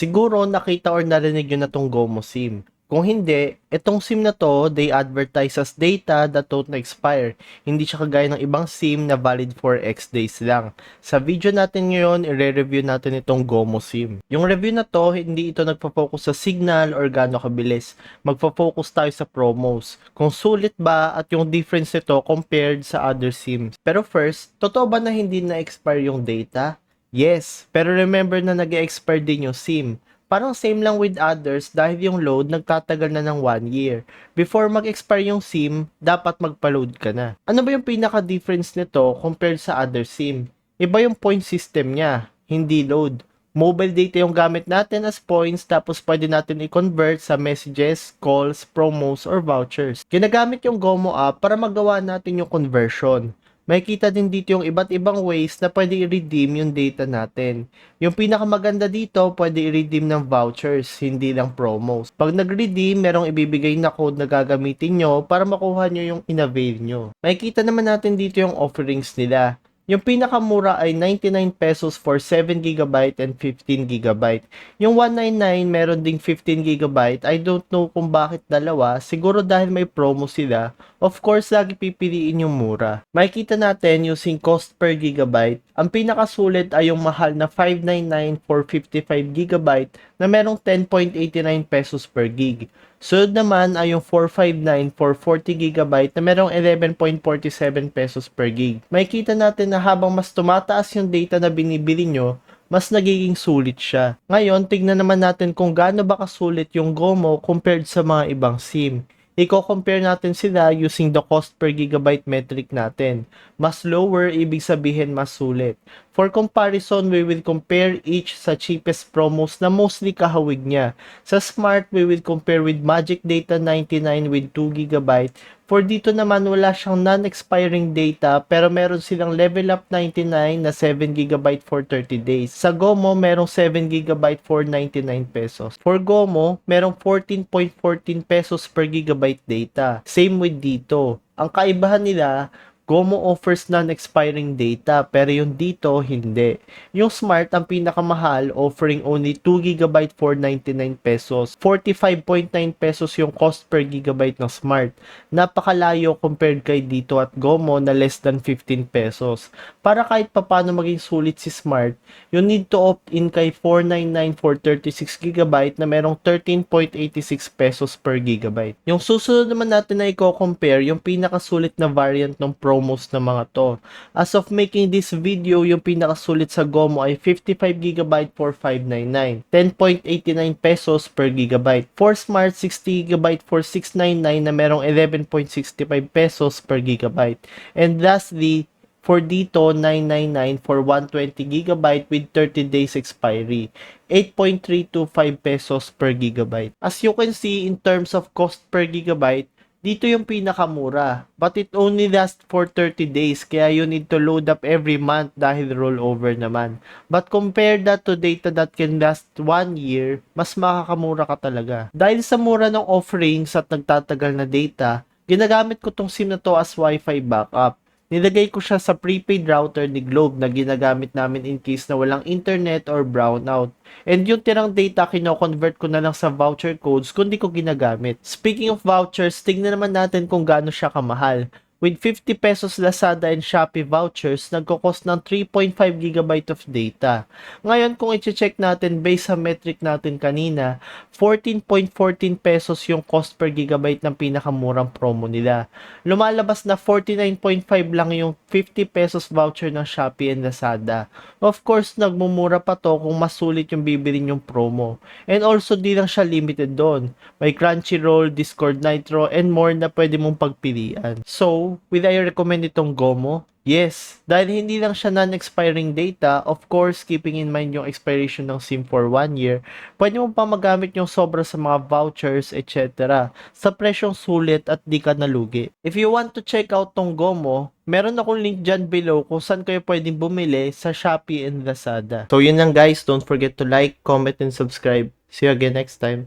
Siguro nakita or narinig nyo na tong Gomo SIM. Kung hindi, itong SIM na to, they advertise as data that don't expire. Hindi siya kagaya ng ibang SIM na valid for X days lang. Sa video natin ngayon, i-review natin itong Gomo SIM. Yung review na to, hindi ito nagpo-focus sa signal or gaano kabilis. Magpo-focus tayo sa promos. Kung sulit ba at yung difference nito compared sa other SIMs. Pero first, totoo ba na hindi na-expire yung data? Yes, pero remember na nag expire din yung SIM. Parang same lang with others dahil yung load nagtatagal na ng 1 year. Before mag-expire yung SIM, dapat magpa-load ka na. Ano ba yung pinaka-difference nito compared sa other SIM? Iba yung point system niya, hindi load. Mobile data yung gamit natin as points tapos pwede natin i-convert sa messages, calls, promos, or vouchers. Ginagamit yung Gomo app para magawa natin yung conversion makikita din dito yung iba't ibang ways na pwede i-redeem yung data natin. Yung pinakamaganda dito, pwede i-redeem ng vouchers, hindi lang promos. Pag nag-redeem, merong ibibigay na code na gagamitin nyo para makuha nyo yung in-avail nyo. Makikita naman natin dito yung offerings nila. Yung pinakamura ay 99 pesos for 7 GB and 15 GB. Yung 199 meron ding 15 GB. I don't know kung bakit dalawa. Siguro dahil may promo sila. Of course, lagi pipiliin yung mura. Makikita natin using cost per gigabyte. Ang pinakasulit ay yung mahal na 599 for 55 GB na merong 10.89 pesos per gig. Sunod naman ay yung 459 for 40GB na merong 11.47 pesos per gig. Makikita natin na habang mas tumataas yung data na binibili nyo, mas nagiging sulit siya. Ngayon, tignan naman natin kung gaano ba kasulit yung Gomo compared sa mga ibang SIM. Iko-compare natin sila using the cost per gigabyte metric natin. Mas lower, ibig sabihin mas sulit. For comparison, we will compare each sa cheapest promos na mostly kahawig niya. Sa Smart, we will compare with Magic Data 99 with 2GB. For dito naman, wala siyang non-expiring data pero meron silang Level Up 99 na 7GB for 30 days. Sa Gomo, merong 7GB for 99 pesos. For Gomo, merong 14.14 pesos per gigabyte data. Same with dito. Ang kaibahan nila, Gomo offers non-expiring data pero yung dito hindi. Yung Smart ang pinakamahal offering only 2GB for 99 pesos. 45.9 pesos yung cost per gigabyte ng Smart. Napakalayo compared kay dito at Gomo na less than 15 pesos. Para kahit papano maging sulit si Smart, you need to opt in kay 499 for 36GB na merong 13.86 pesos per gigabyte. Yung susunod naman natin na i-compare yung pinakasulit na variant ng Pro promos ng mga to. As of making this video, yung pinakasulit sa Gomo ay 55GB for 599, 10.89 pesos per gigabyte. For Smart, 60GB for 699 na merong 11.65 pesos per gigabyte. And lastly, for dito 999 for 120GB with 30 days expiry. 8.325 pesos per gigabyte. As you can see in terms of cost per gigabyte, dito yung pinakamura. But it only lasts for 30 days. Kaya you need to load up every month dahil rollover naman. But compare that to data that can last 1 year, mas makakamura ka talaga. Dahil sa mura ng offerings at nagtatagal na data, ginagamit ko tong SIM na to as Wi-Fi backup. Nilagay ko siya sa prepaid router ni Globe na ginagamit namin in case na walang internet or brownout. And yung tirang data, kino-convert ko na lang sa voucher codes kung di ko ginagamit. Speaking of vouchers, tignan naman natin kung gaano siya kamahal. With 50 pesos Lazada and Shopee vouchers, nagkakos ng 3.5 GB of data. Ngayon, kung i-check natin based sa metric natin kanina, 14.14 pesos yung cost per gigabyte ng pinakamurang promo nila. Lumalabas na 49.5 lang yung 50 pesos voucher ng Shopee and Lazada. Of course, nagmumura pa to kung masulit yung bibili yung promo. And also, di lang siya limited doon. May Crunchyroll, Discord Nitro, and more na pwede mong pagpilian. So, will I recommend itong Gomo? Yes, dahil hindi lang siya non-expiring data, of course, keeping in mind yung expiration ng SIM for 1 year, pwede mo pa magamit yung sobra sa mga vouchers, etc. sa presyong sulit at di ka nalugi. If you want to check out tong Gomo, meron akong link dyan below kung saan kayo pwedeng bumili sa Shopee and Lazada. So yun lang guys, don't forget to like, comment, and subscribe. See you again next time.